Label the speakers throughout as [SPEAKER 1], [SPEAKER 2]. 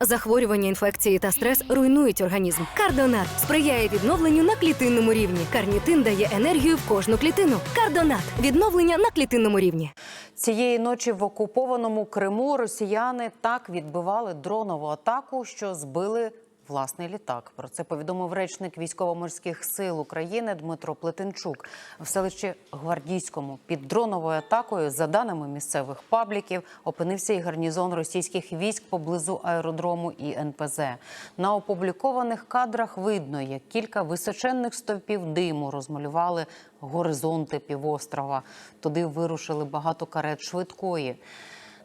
[SPEAKER 1] Захворювання, інфекції та стрес руйнують організм. Кардонат сприяє відновленню на клітинному рівні. Карнітин дає енергію в кожну клітину. Кардонат відновлення на клітинному рівні.
[SPEAKER 2] Цієї ночі в окупованому Криму росіяни так відбивали дронову атаку, що збили власний літак. Про це повідомив речник військово-морських сил України Дмитро Плетенчук. В селищі Гвардійському під дроновою атакою, за даними місцевих пабліків, опинився і гарнізон російських військ поблизу аеродрому і НПЗ. На опублікованих кадрах видно, як кілька височенних стовпів диму розмалювали горизонти півострова. Туди вирушили багато карет швидкої.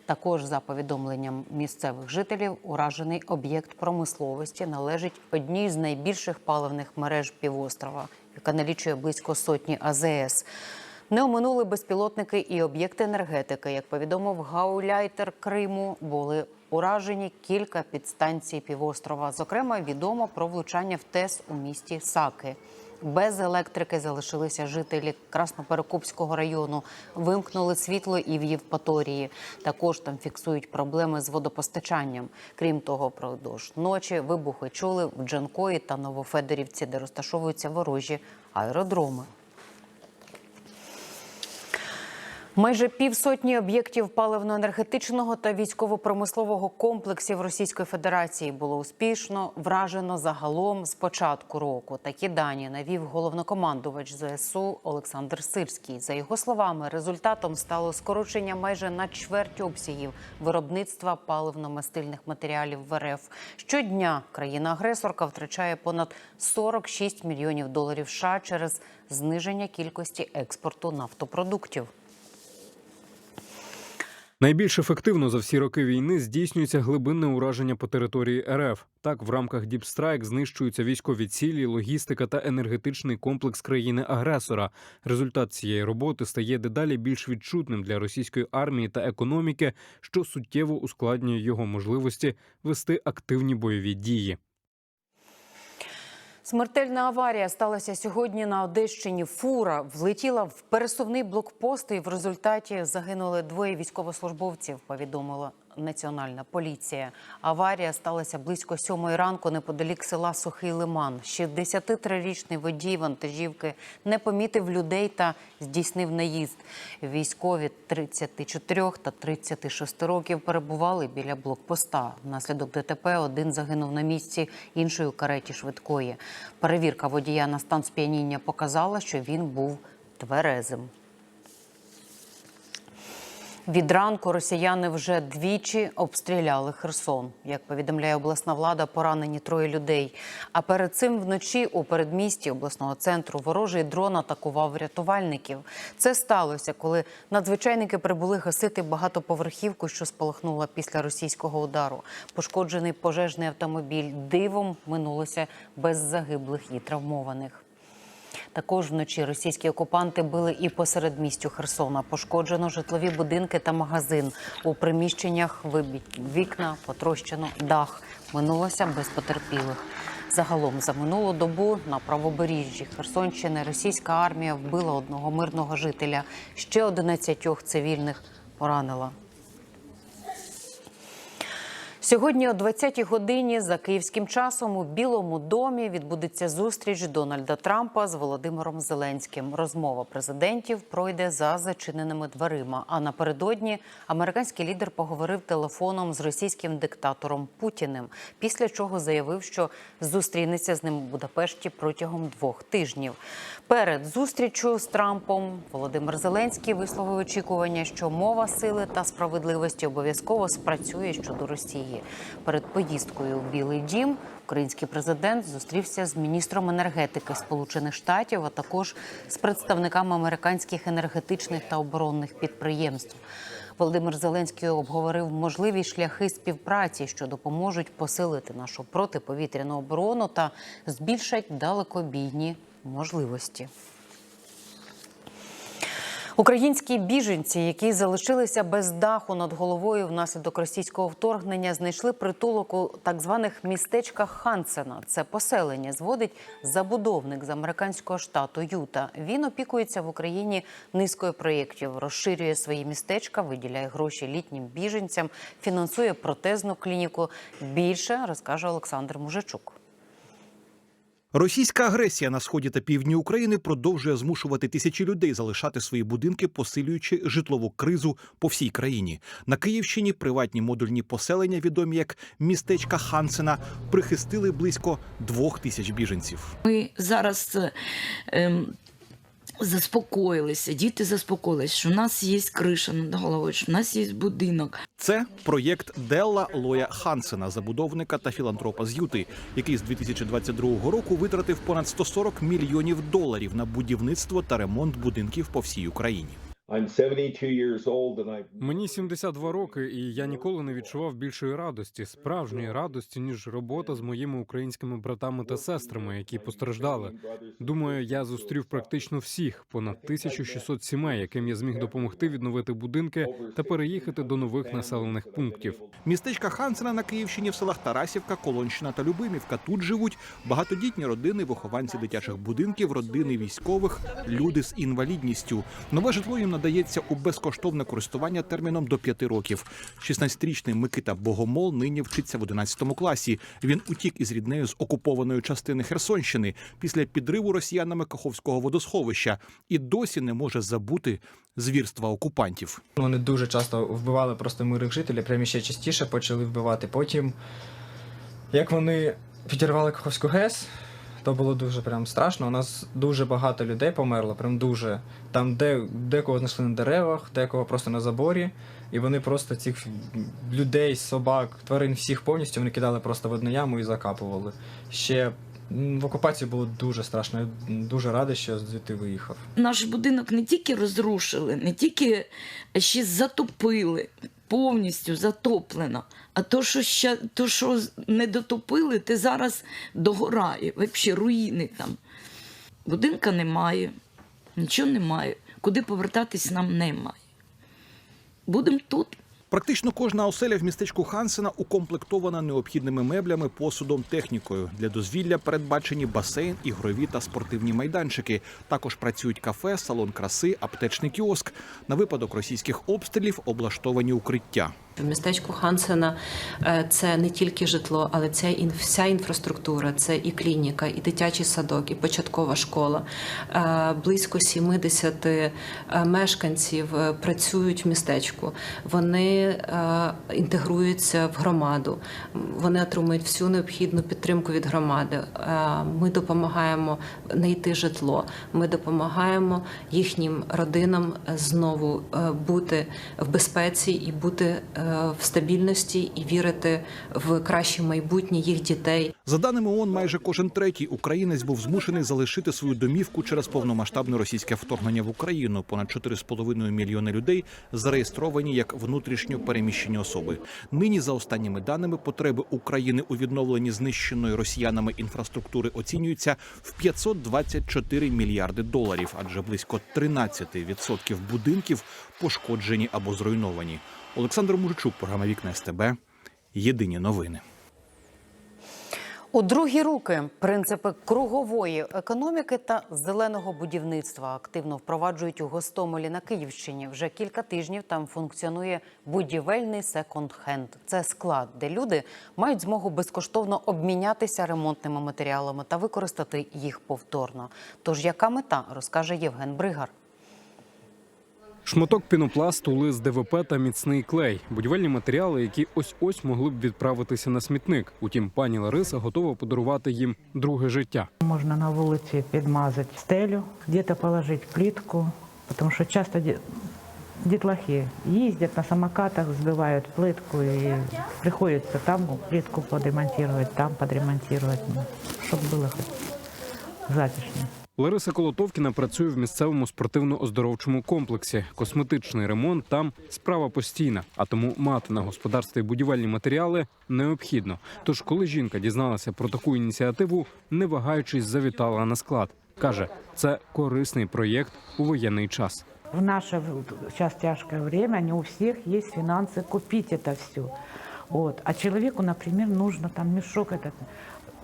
[SPEAKER 2] Також за повідомленням місцевих жителів, уражений об'єкт промисловості належить одній з найбільших паливних мереж півострова, яка налічує близько сотні АЗС. Не оминули безпілотники і об'єкти енергетики. Як повідомив гауляйтер Криму, були уражені кілька підстанцій півострова. Зокрема, відомо про влучання в ТЕС у місті Саки. Без електрики залишилися жителі Красноперекопського району. Вимкнули світло і в Євпаторії. Також там фіксують проблеми з водопостачанням. Крім того, продовж ночі вибухи чули в Джанкої та Новофедорівці, де розташовуються ворожі аеродроми. Майже півсотні об'єктів паливно-енергетичного та військово-промислового комплексів Російської Федерації було успішно вражено загалом з початку року. Такі дані навів головнокомандувач ЗСУ Олександр Сирський. За його словами, результатом стало скорочення майже на чверть обсягів виробництва паливно-мастильних матеріалів в РФ. Щодня країна-агресорка втрачає понад 46 мільйонів доларів США через зниження кількості експорту нафтопродуктів.
[SPEAKER 3] Найбільш ефективно за всі роки війни здійснюється глибинне ураження по території РФ. Так, в рамках Діпстрайк знищуються військові цілі, логістика та енергетичний комплекс країни-агресора. Результат цієї роботи стає дедалі більш відчутним для російської армії та економіки, що суттєво ускладнює його можливості вести активні бойові дії.
[SPEAKER 2] Смертельна аварія сталася сьогодні на Одещині. Фура влетіла в пересувний блокпост і в результаті загинули двоє військовослужбовців. Повідомила національна поліція. Аварія сталася близько сьомої ранку неподалік села Сухий Лиман. 63-річний водій вантажівки не помітив людей та здійснив наїзд. Військові 34 та 36 років перебували біля блокпоста. Внаслідок ДТП один загинув на місці, іншої кареті швидкої. Перевірка водія на стан сп'яніння показала, що він був тверезим. Від ранку росіяни вже двічі обстріляли Херсон. Як повідомляє обласна влада, поранені троє людей. А перед цим вночі у передмісті обласного центру ворожий дрон атакував рятувальників. Це сталося, коли надзвичайники прибули гасити багатоповерхівку, що спалахнула після російського удару. Пошкоджений пожежний автомобіль дивом минулося без загиблих і травмованих. Також вночі російські окупанти били і посеред містю Херсона. Пошкоджено житлові будинки та магазин. У приміщеннях вибіт вікна, потрощено дах. Минулося без потерпілих. Загалом за минулу добу на правобережжі Херсонщини російська армія вбила одного мирного жителя. Ще 11 цивільних поранила. Сьогодні о 20-й годині за київським часом у Білому домі відбудеться зустріч Дональда Трампа з Володимиром Зеленським. Розмова президентів пройде за зачиненими дверима. А напередодні американський лідер поговорив телефоном з російським диктатором Путіним, після чого заявив, що зустрінеться з ним у Будапешті протягом двох тижнів. Перед зустрічю з Трампом Володимир Зеленський висловив очікування, що мова сили та справедливості обов'язково спрацює щодо Росії. Перед поїздкою у Білий Дім український президент зустрівся з міністром енергетики Сполучених Штатів, а також з представниками американських енергетичних та оборонних підприємств. Володимир Зеленський обговорив можливі шляхи співпраці, що допоможуть посилити нашу протиповітряну оборону та збільшать далекобійні можливості. Українські біженці, які залишилися без даху над головою внаслідок російського вторгнення, знайшли притулок у так званих містечках Хансена. Це поселення зводить забудовник з американського штату Юта. Він опікується в Україні низкою проєктів, розширює свої містечка, виділяє гроші літнім біженцям, фінансує протезну клініку. Більше розкаже Олександр Мужичук.
[SPEAKER 4] Російська агресія на сході та півдні України продовжує змушувати тисячі людей залишати свої будинки, посилюючи житлову кризу по всій країні. На Київщині приватні модульні поселення, відомі як містечка Хансена, прихистили близько двох тисяч біженців.
[SPEAKER 5] Ми зараз ем, заспокоїлися, діти заспокоїлися, що в нас є криша над головою, що в нас є будинок.
[SPEAKER 4] Це проєкт Делла Лоя Хансена, забудовника та філантропа з Юти, який з 2022 року витратив понад 140 мільйонів доларів на будівництво та ремонт будинків по всій Україні.
[SPEAKER 6] I'm 72 years old
[SPEAKER 3] Мені 72 роки, і я ніколи не відчував більшої радості, справжньої радості, ніж робота з моїми українськими братами та сестрами, які постраждали. Думаю, я зустрів практично всіх понад 1600 сімей, яким я зміг допомогти відновити будинки та переїхати до нових населених пунктів.
[SPEAKER 4] Містечка Хансена на Київщині в селах Тарасівка, Колонщина та Любимівка. Тут живуть багатодітні родини, вихованці дитячих будинків, родини військових, люди з інвалідністю. Нове житло їм надається у безкоштовне користування терміном до п'яти років. 16-річний Микита Богомол нині вчиться в 11 класі. Він утік із ріднею з окупованої частини Херсонщини після підриву росіянами Каховського водосховища і досі не може забути звірства окупантів.
[SPEAKER 7] Вони дуже часто вбивали просто мирних жителів, прямо ще частіше почали вбивати. Потім, як вони підірвали Каховську ГЕС, то було дуже прям страшно. У нас дуже багато людей померло, прям дуже. Там де, декого знайшли на деревах, декого просто на заборі. І вони просто цих людей, собак, тварин всіх повністю вони кидали просто в одну яму і закапували. Ще в окупації було дуже страшно. Я дуже радий, що звідти виїхав.
[SPEAKER 5] Наш будинок не тільки розрушили, не тільки ще затопили, повністю затоплено. А то, що ще то, що не дотопили, те зараз догорає. Взагалі руїни там. Будинка немає, нічого немає. Куди повертатись нам немає. Будемо тут.
[SPEAKER 4] Практично кожна оселя в містечку Хансена укомплектована необхідними меблями, посудом, технікою. Для дозвілля передбачені басейн, ігрові та спортивні майданчики. Також працюють кафе, салон краси, аптечний кіоск. На випадок російських обстрілів облаштовані укриття.
[SPEAKER 8] В містечку Хансена е, це не тільки житло, але це і вся інфраструктура, це і клініка, і дитячий садок, і початкова школа. Е, Близько 70 е, мешканців працюють в містечку. Вони інтегруються в громаду. Вони отримують всю необхідну підтримку від громади. Ми допомагаємо знайти житло. Ми допомагаємо їхнім родинам знову бути в безпеці і бути в стабільності і вірити в краще майбутнє їх дітей.
[SPEAKER 4] За даними ООН, майже кожен третій українець був змушений залишити свою домівку через повномасштабне російське вторгнення в Україну. Понад 4,5 мільйони людей зареєстровані як внутрішньо переміщені особи. Нині, за останніми даними, потреби України у відновленні знищеної росіянами інфраструктури оцінюються в 524 мільярди доларів, адже близько 13% будинків пошкоджені або зруйновані. Олександр Мужичук, програма Вікна СТБ. Єдині новини.
[SPEAKER 2] У другі руки принципи кругової економіки та зеленого будівництва активно впроваджують у Гостомелі на Київщині. Вже кілька тижнів там функціонує будівельний секонд-хенд. Це склад, де люди мають змогу безкоштовно обмінятися ремонтними матеріалами та використати їх повторно. Тож яка мета розкаже Євген Бригар.
[SPEAKER 3] Шматок пінопласту, лист ДВП та міцний клей будівельні матеріали, які ось ось могли б відправитися на смітник. Утім, пані Лариса готова подарувати їм друге життя.
[SPEAKER 9] Можна на вулиці підмазати стелю, где-то положити плитку, тому що часто дітлахи їздять на самокатах, збивають плитку і приходиться там плитку подремонтувати, там подремонтувати, ну, щоб було затишно.
[SPEAKER 3] Лариса Колотовкіна працює в місцевому спортивно-оздоровчому комплексі. Косметичний ремонт там справа постійна, а тому мати на господарстві будівельні матеріали необхідно. Тож, коли жінка дізналася про таку ініціативу, не вагаючись, завітала на склад. каже, це корисний проєкт у воєнний час.
[SPEAKER 9] В наше в- сейчас тяжкое время не у всех есть финансы купить это все. Вот. А человеку, например, нужно там мешок этот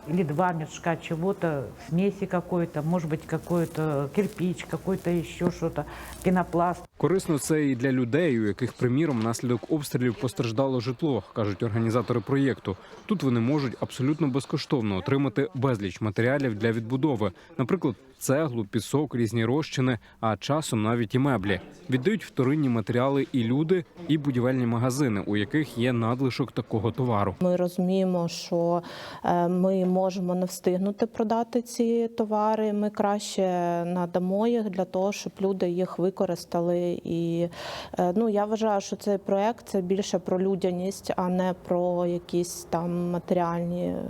[SPEAKER 9] или два мешка чего-то, смеси какой-то, может быть, какой-то кирпич, какой-то еще что-то, пенопласт.
[SPEAKER 3] Корисно це і для людей, у яких, приміром, внаслідок обстрілів постраждало житло, кажуть організатори проєкту. Тут вони можуть абсолютно безкоштовно отримати безліч матеріалів для відбудови, наприклад, цеглу, пісок, різні розчини, а часом навіть і меблі. Віддають вторинні матеріали і люди, і будівельні магазини, у яких є надлишок такого товару.
[SPEAKER 10] Ми розуміємо, що е, ми можемо не встигнути продати ці товари. Ми краще надамо їх для того, щоб люди їх використали. І е, ну я вважаю, що цей проект це більше про людяність, а не про якісь там матеріальні е,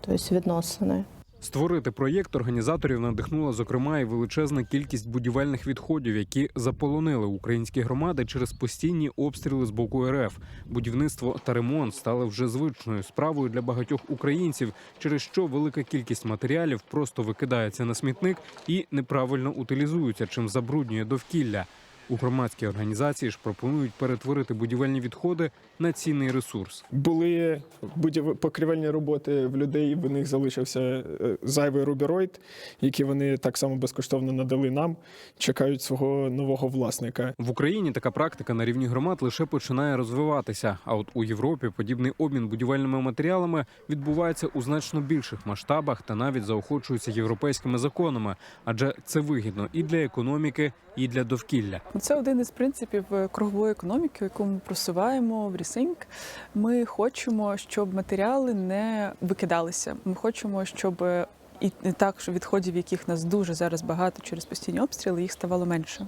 [SPEAKER 10] тобто, відносини.
[SPEAKER 3] Створити проєкт організаторів надихнула зокрема і величезна кількість будівельних відходів, які заполонили українські громади через постійні обстріли з боку РФ. Будівництво та ремонт стали вже звичною справою для багатьох українців, через що велика кількість матеріалів просто викидається на смітник і неправильно утилізується, чим забруднює довкілля. У громадській організації ж пропонують перетворити будівельні відходи на цінний ресурс.
[SPEAKER 11] Були будів... покрівельні роботи в людей, в них залишився е, зайвий рубероїд, який вони так само безкоштовно надали нам, чекають свого нового власника.
[SPEAKER 3] В Україні така практика на рівні громад лише починає розвиватися. А от у Європі подібний обмін будівельними матеріалами відбувається у значно більших масштабах та навіть заохочується європейськими законами, адже це вигідно і для економіки, і для довкілля.
[SPEAKER 12] Ну, Це один із принципів е, кругової економіки, яку ми просуваємо в Рісинк. Ми хочемо, щоб матеріали не викидалися. Ми хочемо, щоб е, і так, що відходів, яких нас дуже зараз багато через постійні обстріли, їх ставало менше.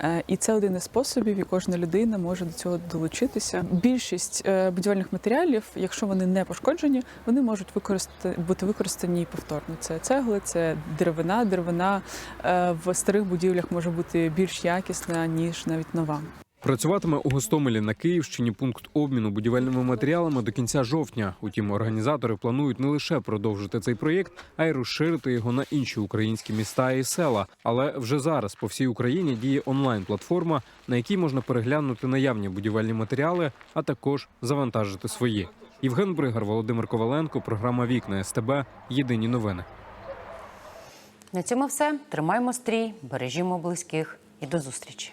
[SPEAKER 12] Е, І це один із способів, і кожна людина може до цього долучитися. Більшість е, будівельних матеріалів, якщо вони не пошкоджені, вони можуть використати бути використані повторно. Це цегли, це деревина. Деревина е, в старих будівлях може бути більш якісна ніж навіть нова.
[SPEAKER 3] Працюватиме у Гостомелі на Київщині пункт обміну будівельними матеріалами до кінця жовтня. Утім, організатори планують не лише продовжити цей проєкт, а й розширити його на інші українські міста і села. Але вже зараз по всій Україні діє онлайн-платформа, на якій можна переглянути наявні будівельні матеріали, а також завантажити свої. Євген Бригар, Володимир Коваленко, програма Вікна СТБ. Єдині новини.
[SPEAKER 2] На цьому все. Тримаємо стрій, бережімо близьких і до зустрічі.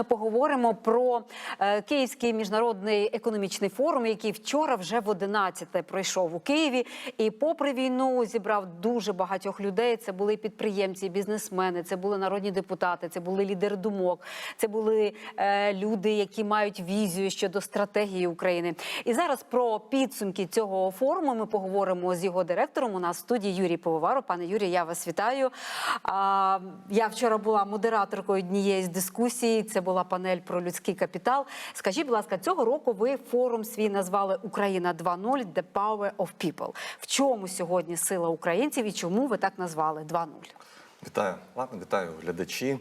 [SPEAKER 13] Ми поговоримо про е, Київський міжнародний економічний форум, який вчора вже в 11-те пройшов у Києві. І попри війну зібрав дуже багатьох людей. Це були підприємці, бізнесмени, це були народні депутати, це були лідери думок, це були е, люди, які мають візію щодо стратегії України. І зараз про підсумки цього форуму ми поговоримо з його директором. У нас в студії Юрій Пивоваров. Пане Юрій, я вас вітаю. Я вчора була модераторкою однієї з дискусій. Це була панель про людський капітал. Скажіть, будь ласка, цього року ви форум свій назвали Україна 2.0 – The Power of People. В чому сьогодні сила українців і чому ви так назвали 2.0?
[SPEAKER 14] Вітаю, ладно, вітаю глядачі.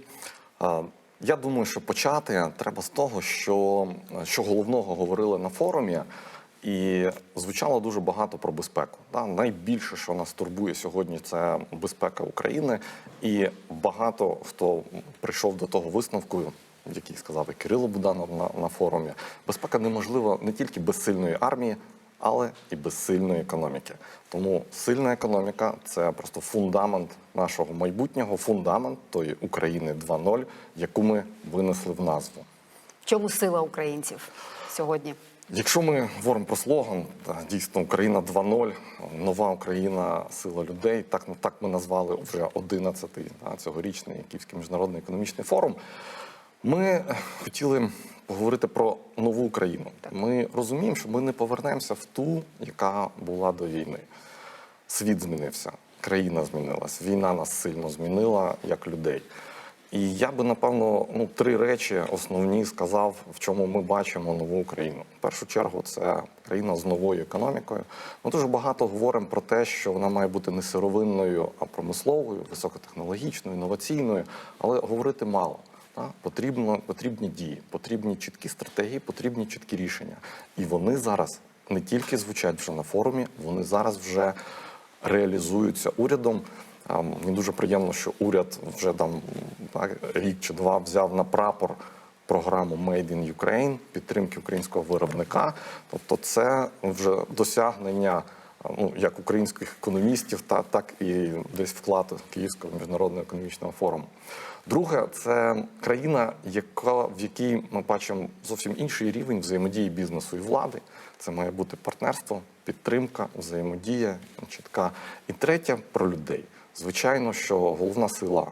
[SPEAKER 14] Я думаю, що почати треба з того, що, що головного говорили на форумі, і звучало дуже багато про безпеку. Да? Найбільше, що нас турбує сьогодні, це безпека України. І багато хто прийшов до того висновку, який сказав і Кирило Буданов на, на форумі. Безпека неможлива не тільки без сильної армії, але і без сильної економіки. Тому сильна економіка це просто фундамент нашого майбутнього, фундамент тої України 2.0, яку ми винесли в назву.
[SPEAKER 13] В чому сила українців сьогодні?
[SPEAKER 14] Якщо ми говоримо про слоган, та, дійсно Україна 2.0, нова Україна, сила людей. Так так ми назвали вже 11-й та, цьогорічний Київський міжнародний економічний форум. Ми хотіли поговорити про нову Україну. Ми розуміємо, що ми не повернемося в ту, яка була до війни. Світ змінився, країна змінилась, війна нас сильно змінила як людей. І я би напевно ну три речі основні сказав, в чому ми бачимо нову Україну. В першу чергу це країна з новою економікою. Ми дуже багато говоримо про те, що вона має бути не сировинною, а промисловою, високотехнологічною, інноваційною, але говорити мало. Потрібно, потрібні дії, потрібні чіткі стратегії, потрібні чіткі рішення. І вони зараз не тільки звучать вже на форумі, вони зараз вже реалізуються урядом. Мені дуже приємно, що уряд вже там так, рік чи два взяв на прапор програму Made in Ukraine, підтримки українського виробника. Тобто, це вже досягнення ну, як українських економістів, та, так і десь вклад Київського міжнародного економічного форуму. Друге, це країна, яка в якій ми бачимо зовсім інший рівень взаємодії бізнесу і влади. Це має бути партнерство, підтримка, взаємодія чітка. І третє про людей. Звичайно, що головна сила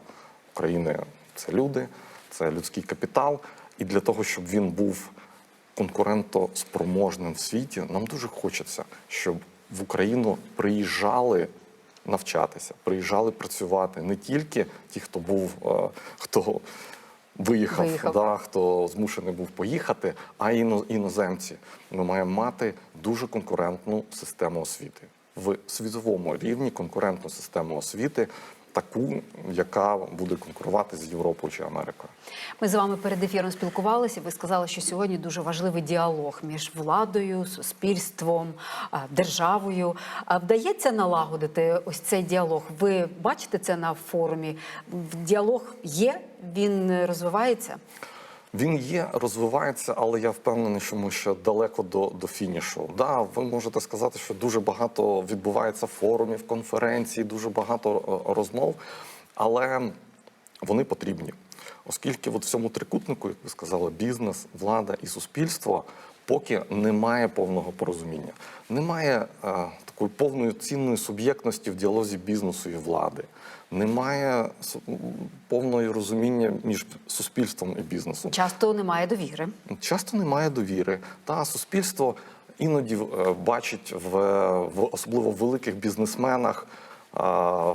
[SPEAKER 14] України це люди, це людський капітал. І для того, щоб він був конкурентоспроможним в світі, нам дуже хочеться, щоб в Україну приїжджали навчатися, приїжджали працювати не тільки ті, хто був, е, хто виїхав,
[SPEAKER 13] Виїхав.
[SPEAKER 14] Да, хто змушений був поїхати, а й іноземці. Ми маємо мати дуже конкурентну систему освіти в світовому рівні конкурентну систему освіти, таку, яка буде конкурувати з Європою чи Америкою.
[SPEAKER 13] Ми з вами перед ефіром спілкувалися. Ви сказали, що сьогодні дуже важливий діалог між владою, суспільством, державою. Вдається налагодити ось цей діалог. Ви бачите це на форумі? Діалог є, він розвивається.
[SPEAKER 14] Він є, розвивається, але я впевнений, що ми ще далеко до, до фінішу. Да, ви можете сказати, що дуже багато відбувається форумів, конференцій, дуже багато е, розмов, але вони потрібні. Оскільки от в цьому трикутнику, як ви сказали, бізнес, влада і суспільство поки немає повного порозуміння, немає е, такої повної цінної суб'єктності в діалозі бізнесу і влади, немає повної розуміння між суспільством і бізнесом.
[SPEAKER 13] Часто немає довіри.
[SPEAKER 14] Часто немає довіри. Та суспільство іноді е, бачить в, в особливо в великих бізнесменах а,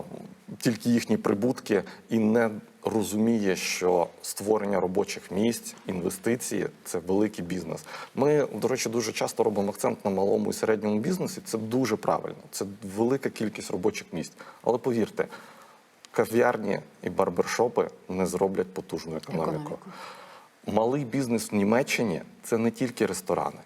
[SPEAKER 14] тільки їхні прибутки і не розуміє, що створення робочих місць, інвестиції це великий бізнес. Ми, до речі, дуже часто робимо акцент на малому і середньому бізнесі. Це дуже правильно. Це велика кількість робочих місць. Але повірте, кав'ярні і барбершопи не зроблять потужну економіку.
[SPEAKER 13] Економіку.
[SPEAKER 14] Малий бізнес в Німеччині це не тільки ресторани,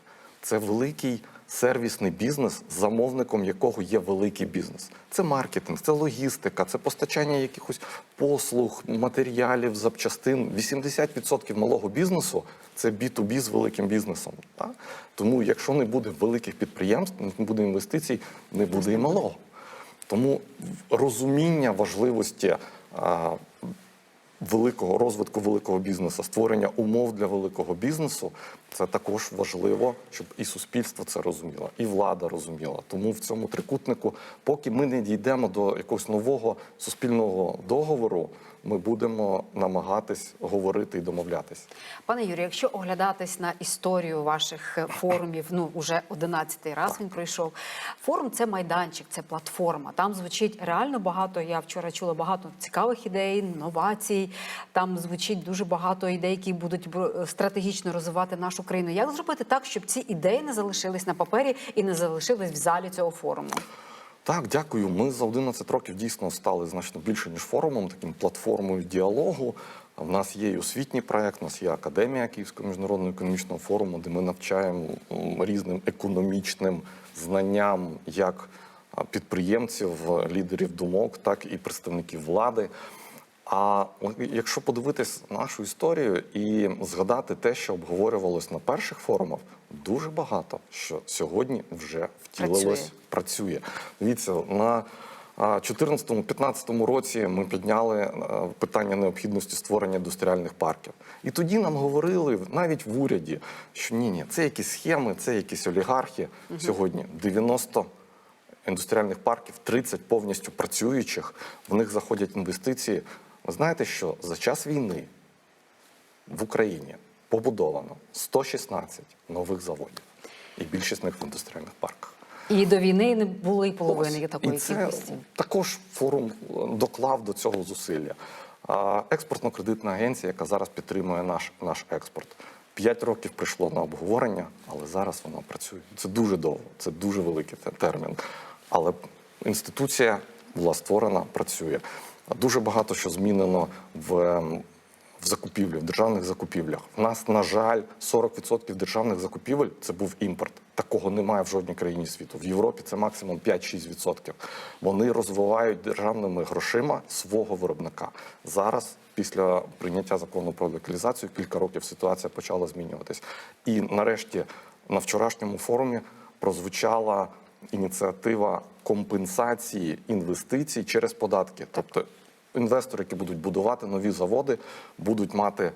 [SPEAKER 14] це великий сервісний бізнес, замовником якого є великий бізнес. Це маркетинг, це логістика, це постачання якихось послуг, матеріалів, запчастин. 80% малого бізнесу це B2B з великим бізнесом. Так? Тому, якщо не буде великих підприємств, не буде інвестицій, не буде і малого. Тому розуміння важливості великого розвитку великого бізнесу, створення умов для великого бізнесу це також важливо, щоб і суспільство це розуміло, і влада розуміла. Тому в цьому трикутнику, поки ми не дійдемо до якогось нового суспільного договору, ми будемо намагатись говорити і домовлятись.
[SPEAKER 13] Пане Юрію, якщо оглядатись на історію ваших форумів, ну уже 11-й раз він пройшов. Форум це майданчик, це платформа. Там звучить реально багато. Я вчора чула багато цікавих ідей, новацій. Там звучить дуже багато ідей, які будуть стратегічно розвивати нашу країну. Як зробити так, щоб ці ідеї не залишились на папері і не залишились в залі цього форуму?
[SPEAKER 14] Так, дякую. Ми за 11 років дійсно стали значно більше ніж форумом, таким платформою діалогу. В нас є і освітній проект, у нас є академія Київського міжнародного економічного форуму, де ми навчаємо різним економічним знанням як підприємців, лідерів думок, так і представників влади. А якщо подивитись нашу історію і згадати те, що обговорювалось на перших форумах, дуже багато що сьогодні вже втілилось,
[SPEAKER 13] Працює.
[SPEAKER 14] працює. Дивіться, на 2014-2015 році ми підняли е, питання необхідності створення індустріальних парків. І тоді нам говорили навіть в уряді, що ні, ні, це якісь схеми, це якісь олігархи. Сьогодні 90 індустріальних парків, 30 повністю працюючих, в них заходять інвестиції. Ви знаєте, що за час війни в Україні побудовано 116 нових заводів, і більшість з них в індустріальних парках.
[SPEAKER 13] І до війни не було і половини
[SPEAKER 14] Ось.
[SPEAKER 13] такої
[SPEAKER 14] і це
[SPEAKER 13] кількості.
[SPEAKER 14] також форум е, доклав до цього зусилля. Експортно-кредитна агенція, яка зараз підтримує наш, наш експорт. П'ять років прийшло на обговорення, але зараз вона працює. Це дуже довго, це дуже великий термін. Але інституція була створена, працює. Дуже багато що змінено в, ем, в закупівлі, в державних закупівлях. У нас, на жаль, 40% державних закупівель це був імпорт. Такого немає в жодній країні світу. В Європі це максимум 5-6%. Вони розвивають державними грошима свого виробника. Зараз, після прийняття закону про локалізацію, кілька років ситуація почала змінюватись. І нарешті на вчорашньому форумі прозвучала ініціатива компенсації інвестицій через податки. Тобто інвестори, які будуть будувати нові заводи, будуть мати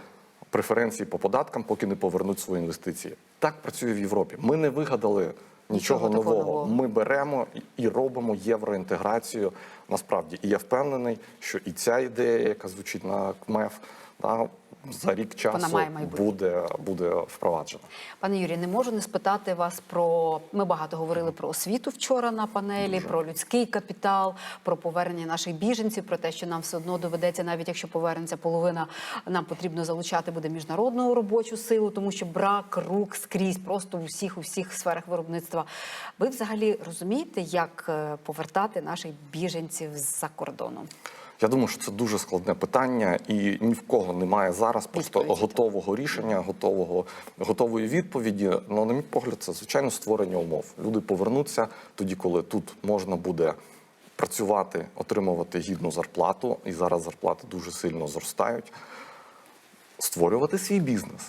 [SPEAKER 14] преференції по податкам, поки не повернуть свої інвестиції. Так працює в Європі. Ми не вигадали нічого,
[SPEAKER 2] Нічого
[SPEAKER 14] нового.
[SPEAKER 2] нового.
[SPEAKER 14] Ми беремо і- і робимо євроінтеграцію насправді. І я впевнений, що і ця ідея, яка звучить на КМЕФ, да, за рік часу буде, буде впроваджена.
[SPEAKER 13] Пане Юрію, не можу не спитати вас про. Ми багато говорили про освіту вчора на панелі, про людський капітал, про повернення наших біженців, про те, що нам все одно доведеться, навіть якщо повернеться половина, нам потрібно залучати буде міжнародну робочу силу, тому що брак рук скрізь, просто у всіх у всіх сферах виробництва. Ви взагалі розумієте, як е, повертати наших біженців з-за кордону?
[SPEAKER 14] Я думаю, що це дуже складне питання, і ні в кого немає зараз просто готового рішення, готового готової відповіді. Ну, на мій погляд, це звичайно створення умов. Люди повернуться тоді, коли тут можна буде працювати, отримувати гідну зарплату, і зараз зарплати дуже сильно зростають. Створювати свій бізнес.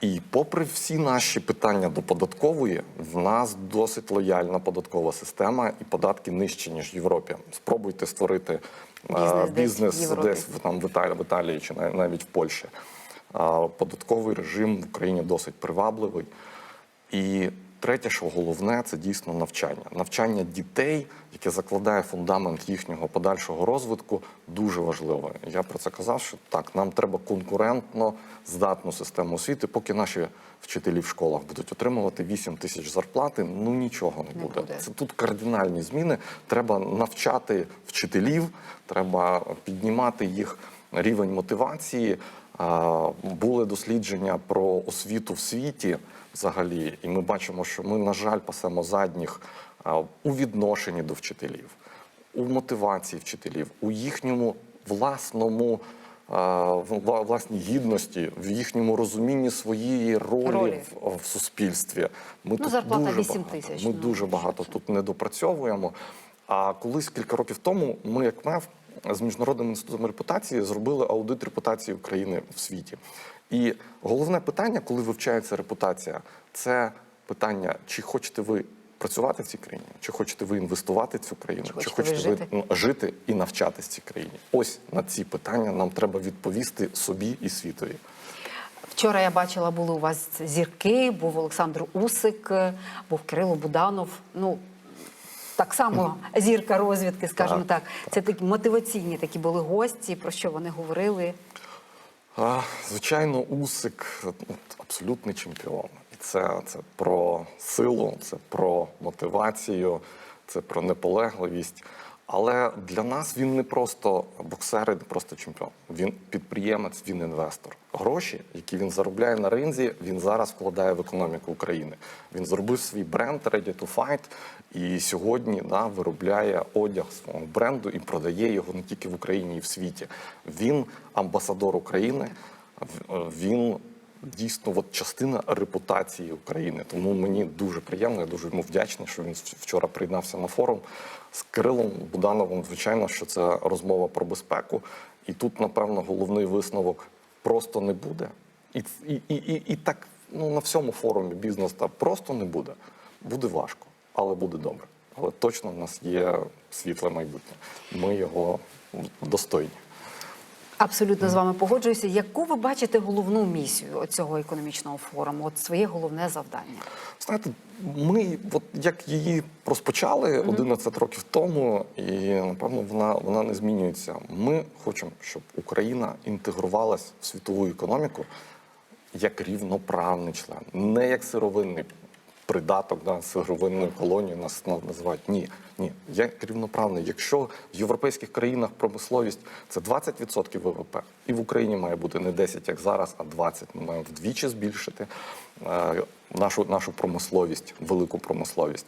[SPEAKER 14] І попри всі наші питання до податкової, в нас досить лояльна податкова система, і податки нижчі ніж в Європі. Спробуйте створити е,
[SPEAKER 13] Бізнес десь в
[SPEAKER 14] десь там в Італії, в Італії чи нав- навіть в Польщі. Податковий режим в Україні досить привабливий. І третє, що головне, це дійсно навчання. Навчання дітей, яке закладає фундамент їхнього подальшого розвитку, дуже важливо. Я про це казав, що так, нам треба конкурентно здатну систему освіти, поки наші вчителі в школах будуть отримувати 8 тисяч зарплати, ну нічого не,
[SPEAKER 13] Не
[SPEAKER 14] буде.
[SPEAKER 13] буде.
[SPEAKER 14] Це тут кардинальні зміни. Треба навчати вчителів, треба піднімати їх рівень мотивації. Були дослідження про освіту в світі взагалі, і ми бачимо, що ми, на жаль, пасемо задніх у відношенні до вчителів, у мотивації вчителів, у їхньому власному. Власній гідності, в їхньому розумінні своєї ролі,
[SPEAKER 13] Ролі.
[SPEAKER 14] В, в суспільстві. Ми
[SPEAKER 13] Ну, зарплата
[SPEAKER 14] дуже
[SPEAKER 13] 8
[SPEAKER 14] багато, Ми
[SPEAKER 13] ну,
[SPEAKER 14] дуже багато тут не допрацьовуємо. А колись кілька років тому ми, як МЕФ, з міжнародним інститутом репутації зробили аудит репутації України в світі. І головне питання, коли вивчається репутація, це питання, чи хочете ви працювати в цій країні, чи хочете ви інвестувати в цю країну,
[SPEAKER 13] Чи хочете ви жити?
[SPEAKER 14] ну, жити і навчатись в цій країні. Ось на ці питання нам треба відповісти собі і світові.
[SPEAKER 13] Вчора я бачила, були у вас зірки, був Олександр Усик, був Кирило Буданов. Ну так само зірка розвідки, скажімо так. Це такі мотиваційні такі були гості, про що вони говорили.
[SPEAKER 14] А, Звичайно, Усик ну, абсолютний чемпіон. Це, це про силу, це про мотивацію, це про наполегливість. Але для нас він не просто боксер, не просто чемпіон. Він підприємець, він інвестор. Гроші, які він заробляє на ринзі, він зараз вкладає в економіку України. Він зробив свій бренд Ready to Fight і сьогодні да, виробляє одяг свого бренду і продає його не тільки в Україні, і в світі. Він амбасадор України. Він дійсно от частина репутації України. Тому мені дуже приємно, я дуже йому вдячний, що він вчора приєднався на форум з Кирилом Будановим. Звичайно, що це розмова про безпеку. І тут, напевно, головний висновок просто не буде. І, і, і, і, так ну, на всьому форумі бізнес та просто не буде. Буде важко, але буде добре. Але точно в нас є світле майбутнє. Ми його достойні.
[SPEAKER 13] Абсолютно з вами погоджуюся. Яку ви бачите головну місію цього економічного форуму? От своє головне завдання?
[SPEAKER 14] Знаєте, ми, от як її розпочали 11 років тому, і напевно вона, вона не змінюється. Ми хочемо, щоб Україна інтегрувалась в світову економіку як рівноправний член, не як сировинний придаток, да, сировинної колонії нас називають. Ні, ні, як рівноправний. Якщо в європейських країнах промисловість це 20% ВВП, і в Україні має бути не 10, як зараз, а 20. Ми маємо вдвічі збільшити е, нашу, нашу промисловість, велику промисловість.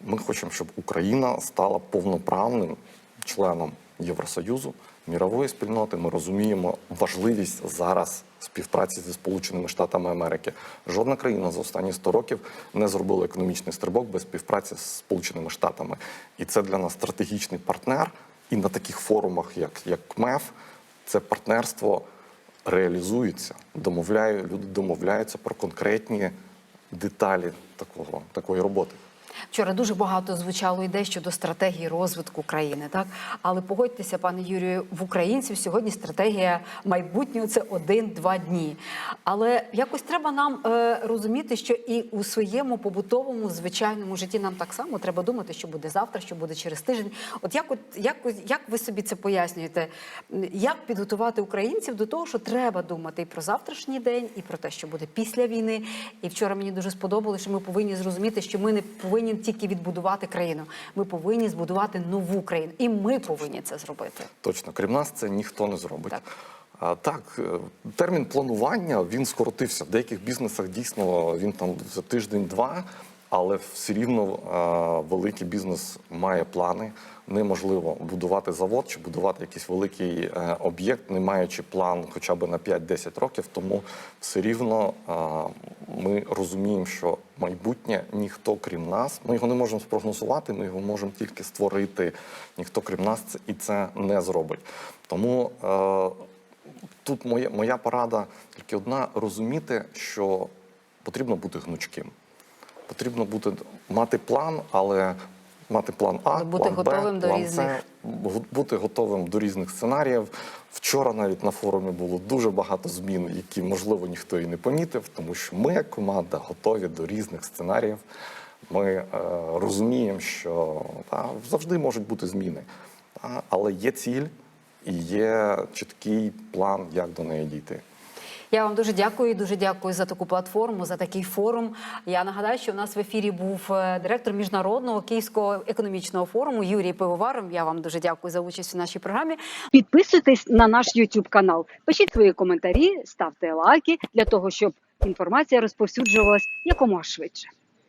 [SPEAKER 14] Ми хочемо, щоб Україна стала повноправним членом Євросоюзу, мірової спільноти. Ми розуміємо важливість зараз співпраці зі Сполученими Штатами Америки. Жодна країна за останні 100 років не зробила економічний стрибок без співпраці з Сполученими Штатами. І це для нас стратегічний партнер. І на таких форумах, як, як КМЕФ, це партнерство реалізується. Домовляю, люди домовляються про конкретні деталі такого, такої роботи.
[SPEAKER 13] Вчора дуже багато звучало ідей щодо стратегії розвитку країни, так але погодьтеся, пане Юрію, в українців сьогодні стратегія майбутнього це один-два дні. Але якось треба нам е, розуміти, що і у своєму побутовому звичайному житті нам так само треба думати, що буде завтра, що буде через тиждень. От як, от як, як ви собі це пояснюєте? Як підготувати українців до того, що треба думати і про завтрашній день, і про те, що буде після війни? І вчора мені дуже сподобалося, що ми повинні зрозуміти, що ми не повинні тільки відбудувати країну. Ми повинні збудувати нову країну, і ми повинні це зробити.
[SPEAKER 14] Точно, крім нас, це ніхто не зробить. А, так, е, термін планування він скоротився. В деяких бізнесах дійсно він там за тиждень-два, але все рівно е, великий бізнес має плани. Неможливо будувати завод чи будувати якийсь великий е, об'єкт, не маючи план хоча б на 5-10 років. Тому все рівно е, ми розуміємо, що майбутнє ніхто крім нас. Ми його не можемо спрогнозувати, ми його можемо тільки створити. Ніхто крім нас це і це не зробить. Тому тут моя, моя порада тільки одна: розуміти, що потрібно бути гнучким. Потрібно бути мати план, але мати план А,
[SPEAKER 13] Бути
[SPEAKER 14] план
[SPEAKER 13] готовим
[SPEAKER 14] Б,
[SPEAKER 13] до
[SPEAKER 14] план
[SPEAKER 13] різних.
[SPEAKER 14] С, бути готовим до різних сценаріїв. Вчора навіть на форумі було дуже багато змін, які можливо ніхто і не помітив, тому що ми, як команда, готові до різних сценаріїв. Ми е, розуміємо, що та, завжди можуть бути зміни, та, але є ціль і є чіткий план, як до неї дійти.
[SPEAKER 13] Я вам дуже дякую. Дуже дякую за таку платформу, за такий форум. Я нагадаю, що у нас в ефірі був е, директор міжнародного київського економічного форуму Юрій Пивоваром. Я вам дуже дякую за участь у нашій програмі.
[SPEAKER 15] Підписуйтесь на наш YouTube канал, пишіть свої коментарі, ставте лайки для того, щоб інформація розповсюджувалась якомога швидше.